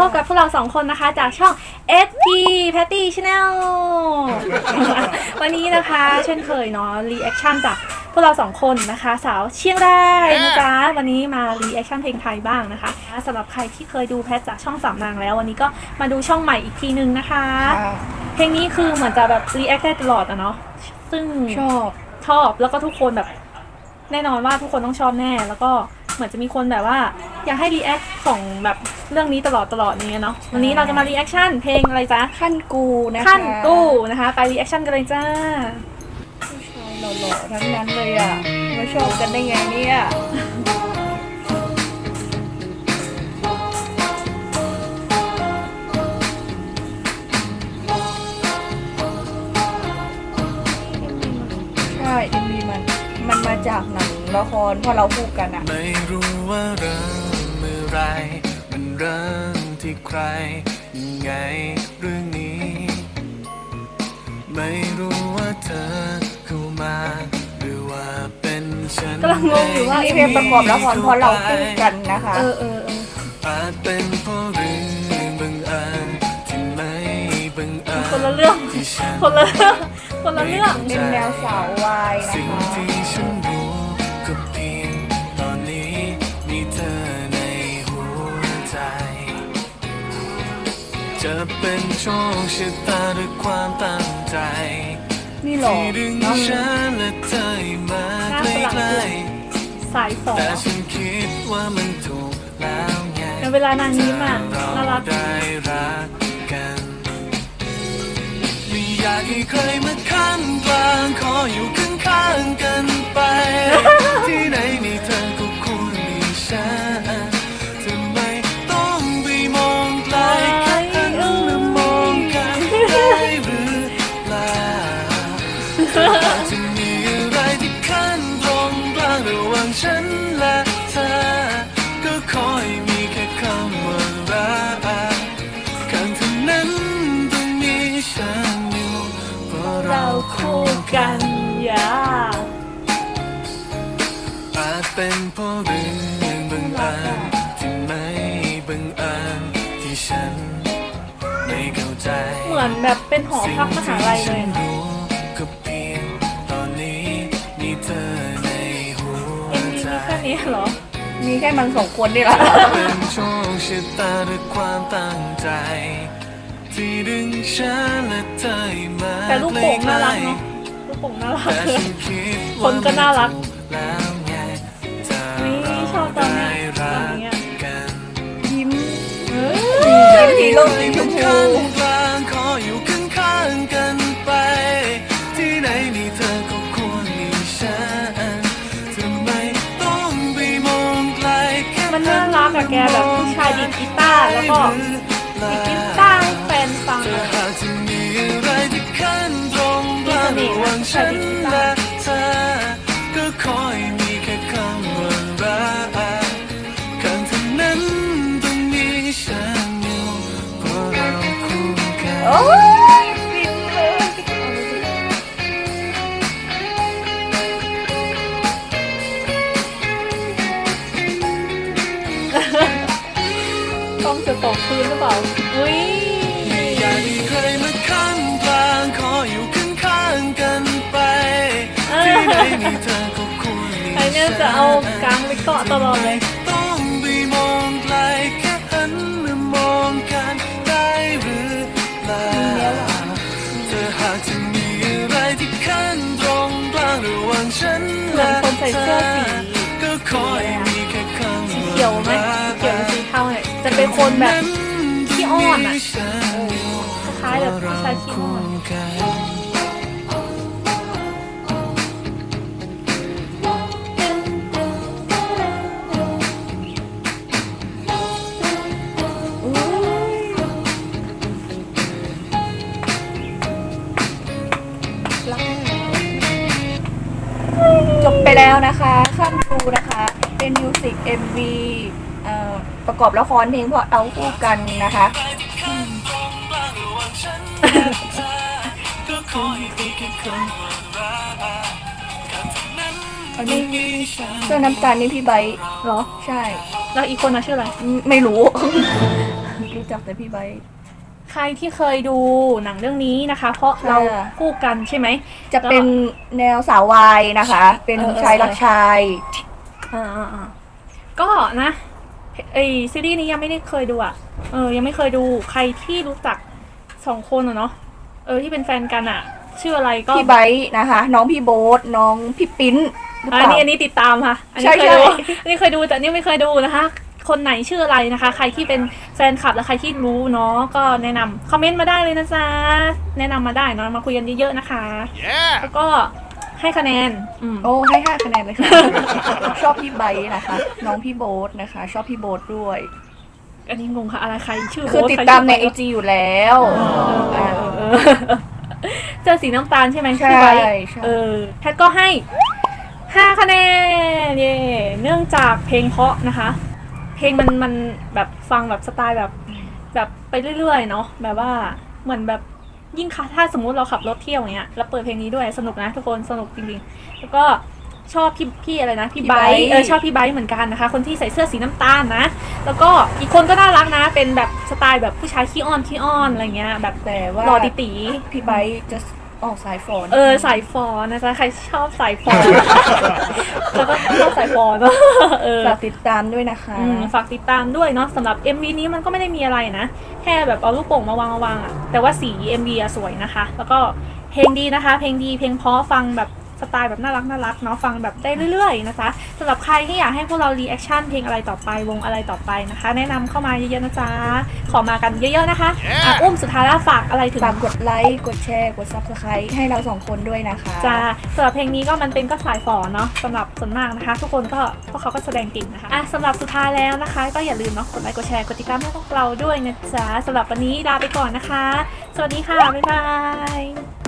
พบกับพวกเราสองคนนะคะจากช่อง SP Patty Channel วันนี้นะคะเช่นเคยเนาะรีแอคชั่นจากพวกเราสองคนนะคะ สาวเชียงรายนะจ๊ะวันนี้มารีแอคชั่นเพลงไทยบ้างนะคะสำหรับใครที่เคยดูแพทจากช่องสามนางแล้ว วันนี้ก็มาดูช่องใหม่อีกทีนึงนะคะ เพลงนี้คือเหมือนจะแบบรีแอคได้ตลอดอะเนาะซึ่งชอบชอบแล้วก็ทุกคนแบบ แน่นอนว่าทุกคนต้องชอบแน่แล้วก็ เหมือนจะมีคนแบบว่า อยากให้รีแอคของแบบเรื่องนี้ตลอดตลอดอย่างเงี้ยเนาะวันนี้เราจะมารีแอคชั่นเพลงอะไรจ๊ะขั้นกูนะคะขั้นกู้นะคะ ไปรีแอคชั่นกันเลยจ้าผู้ชายหล่อๆทั้งนั้นเลยอะมาชอบกันได้ไงเนี่ยใช่เอ็มวีมันมันมาจากหนัง ละครเพราะเราพูดกันอะไม่รู้ว่าเริ่มเมื่อไร มันเริ่มที่ใครยังไงเรื่องนี้ ไม่รู้ว่าเธอเข้ามาหรือว่าเป็นฉันกำลังงงอยู่ว่านี่เพลงประกอบละครเพราะเราพูดกันนะคะ เออเออเอออาจเป็นเพราะเรื่องบังเอิญที่ไม่บังเอิญคนละเรื่อง ที่ฉันคนละเรื่องคนละเรื่องเป็นแนวสาววายนะสิ่งคะ จะเป็นโชคชะตาหรือความตั้งใจนี่หรอที่ดึงเนาะฉันและเธอให้มาใกล้สายสอๆงแต่ฉันคิดว่ามันถูกแล้วไงในเวลานางยิ้มอะถ้น่ารักได้รักกันไม่อยากให้ใครมาข้างกลางขออยู่ข้างๆกันไป ที่ไหนมีเธอก็ อาจเป็นเพราะเรื่องบังเอิญที่ไม่บังเอิญที่ฉันไม่เข้าใจเหมือนแบบเป็นหอพักมหาลัยเลยสิ่งที่ฉันเนาะรู้ก็เพียงตอนนี้มีเธอในหัวเอ็มวีใจมีแค่นี้เหรอ มีแค่มันสองคนนี่แหละเป็นโชคชะตาหรือความตั้งใจที่ดึงฉันและเธอให้มาแต่ลูกโป่งน่ารักใล้เนาะลูกโป่งน่ารักๆแต่เลยฉันคิดคว่านก็น่ารัก ยิ้มสีโลกสีชมพูข้างกลางขออยู่ข้างๆกันไปที่ไหนมีเธอก็ควรมีฉันทำไมต้องไปมองไกลแค่มันน่ารักอะแกแบบผู้ชายดีดกีตาร์แล้วก็ดีดกีตาร์ให้แฟนฟังถ้าอะหากจะมีอะไรที่ขั้นตางร โอ้ยฟินเลยต้องจะตกพื้นหรือเปล่า อุ้ยอยากให้ใครมาข้างกลางขออยู่ข้างๆกันไปที่ไหนมีเธอก็ควรมีไอเนี่ยจะเอากางไปเกาะตลอดเลย เป็นคนแบบขี้อ้อนอะคล้ายๆแบบผู้ชายขี้อ้อนจบไปแล้วนะคะขั้นกูนะคะ เป็นมิวสิก MV ประกอบละครเพลงเพราะเอาคู่กันนะคะอันนี้เสื้อน้ำตาลนี่พี่ไบร์ทเหรอ ใช่ แล้วอีกคนนะชื่ออะไร ไม่รู้ รู้จักแต่พี่ไบร์ทใครที่เคยดูหนังเรื่องนี้นะคะ เพราะเราค่ะคู่กันใช่ไหม จะเป็นแนวสาววายนะคะ เป็นเออเออชายรักชาย อ่าอ่าอ่าก็นะ ไอซีรีส์นี้ยังไม่ได้เคยดูอะ เออ ยังไม่เคยดูใครที่รู้จักสองคนอะเนาะ เออที่เป็นแฟนกันอะ ชื่ออะไรก็พี่ไบร์ทนะคะ น้องพี่โบ๊ทน้องพี่ปิ้นหรืออัเปนล่า นี้อันนี้ติดตามค่ะ อันนี้ใช่เคยดูใช่ อันนี้เคยดูแต่อันนี่ไม่เคยดูนะคะ คนไหนชื่ออะไรนะคะ ใครที่เป็นแฟนคลับและใครที่รู้เนาะก็แนะนำคอมเมนต์มาได้เลยนะจ๊ะแนะนำมาได้เนาะมาคุยกันเยอะๆนะคะแล้วก็ ให้คะแนนอืม โอ้ให้ห้าคะแนนเลยค่ะ ชอบพี่ไบร์ทนะคะ น้องพี่โบ๊ทนะคะ ชอบพี่โบ๊ทด้วย อันนี้งงค่ะ อะไรใครชื่อคือโบ๊ทติดใครตามในชื่ไอโบ๊ทจีอยู่แล้วเออเออเออเออเจอสีน้ำตาลใช่ไหมใช่พี่ไว้ใช่ เออแพทก็ให้ห้าคะแนนเย่เนื่องจากเพลงเพราะนะคะ เพลงมันมันแบบฟังแบบสไตล์แบบ แบบไปเรื่อยๆเนาะแบบว่าเหมือนแบบ ยิ่งค่ะถ้าสมมุติเราขับรถเที่ยวอย่างเงี้ยแล้วเปิดเพลงนี้ด้วยสนุกนะทุกคนสนุกจริงๆ แล้วก็ชอบพี่พี่อะไรนะพี่พี่ไบไบร์ร์ททเออชอบพี่ไบร์ทเหมือนกันนะคะ คนที่ใส่เสื้อสีน้ำตาลนะ แล้วก็อีกคนก็น่ารักนะ เป็นแบบสไตล์แบบผู้ชายขี้อ้อนขี้อ้อนอะไรเงี้ยแบบแต่ว่าหล่อติตีพี่ไบร์ทจะ ออกสายฝอนเออสายฟอนนะจ๊ะใครชอบสายฟอนแล้วก็ชอบสายฟอนเนอะเออฝากติดตามด้วยนะคะอืมฝากติดตามด้วยเนาะสำหรับ MV นี้มันก็ไม่ได้มีอะไรนะ แค่แบบเอาลูกโป่งมาวางมาวางอะแต่ว่าสี MV อะสวยนะคะ แล้วก็เพลงดีนะคะ เพลงดีเพลงเพราะฟังแบบ สไตล์แบบน่ารักน่ารักเนาะฟังแบบได้เรื่อยๆนะคะสำหรับใครที่อยากให้พวกเรารีแอคชั่นเพลงอะไรต่อไปวงอะไรต่อไปนะคะ แนะนำเข้ามาเยอะๆนะจ๊ะขอมากันเยอะๆนะคะอะอุ้มสุดท้ายแล้วฝากอะไรถึง ฝากกดไลค์กดแชร์กด subscribe ให้เราสองคนด้วยนะคะจ้าสำหรับเพลงนี้ก็มันเป็นก็สายฝอเนาะสำหรับส่วนมากนะคะ ทุกคนก็พวกเขาก็แสดงเก่งนะคะอะสำหรับสุดท้ายแล้วนะคะ ก็อย่าลืมเนาะกดไลค์กดแชร์กดติดตามให้พวกเราด้วยนะจ๊ะสำหรับวันนี้ลาไปก่อนนะคะ สวัสดีค่ะ บ๊ายบาย